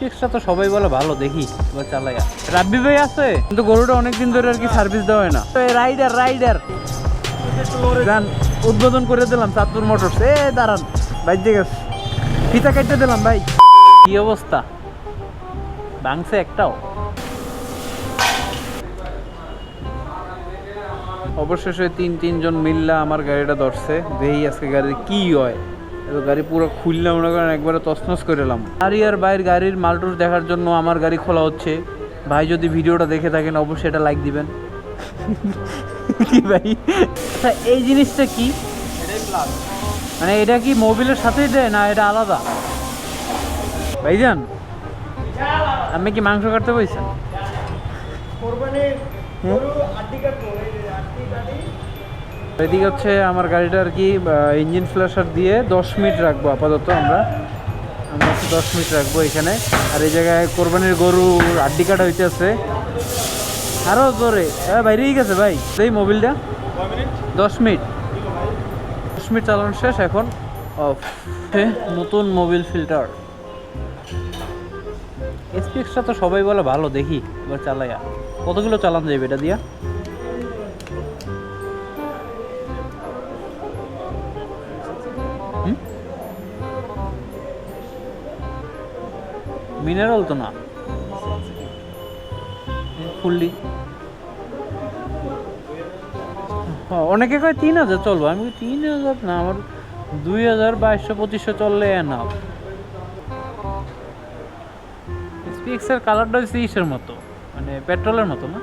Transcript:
এসপিএক্সটা তো সবাই বলে ভালো, দেখি এবার চালাইয়া রাব্বি ভাই আছে? কিন্তু গরুটা অনেকদিন ধরে আর কি সার্ভিস দেওয়া হয় না। রাইডার রাইডার গান উদ্বোধন করে দিলাম চাঁদপুর মোটরস এ, দাঁড়ান, বাইর দিকে ফিতা কেটে দিলাম ভাই। কি অবস্থা? ভাঙছে একটাও? অবশেষে তিন তিনজন মিল্লা আমার গাড়িটা ধরছে। দেহি আজকে গাড়ির কি হয়। এবার গাড়ি পুরো খুললাম, মনে করেন একবারে তছনছ করে এলাম। গাড়ি আর বাইরের গাড়ির মালটুর দেখার জন্য আমার গাড়ি খোলা হচ্ছে। ভাই যদি ভিডিওটা দেখে থাকেন, অবশ্যই এটা লাইক দিবেন। কি ভাই? আচ্ছা এই জিনিসটা কি? মানে এটা কি মোবিলের সাথেই দেয় না এটা আলাদা? ভাই ভাইজান, আপনি কি মাংস কাটতে পাইছেন এদিকে হচ্ছে আমার গাড়িটা আর কি ইঞ্জিন ফ্ল্যাশার দিয়ে দশ মিনিট রাখব আপাতত আমরা। আমরা দশ মিনিট রাখব এখানে। আর এই জায়গায় কোরবানির গরু আড্ডি কাটা হইতেছে। আরও জোরে। হ্যাঁ বাইরেই গেছে, ভাই। এই মোবিলটা। দশ মিনিট। দশ মিনিট চালানো শেষ এখন। নতুন মোবিল ফিল্টার। এসপিএক্সটা তো সবাই বলে ভালো, দেখি। এবার চালাইয়া কতগুলো চালান যাবে এটা দিয়া? মিনারেল তো না। ফুললি। অনেকে কয় তিন হাজার চলবো। আমি তিন হাজার? না, আমার দুই হাজার বাইশশো পঁচিশশো চললে না স্পিক্সের কালারটা হচ্ছে ইসের মতো মানে পেট্রোলের মতো না?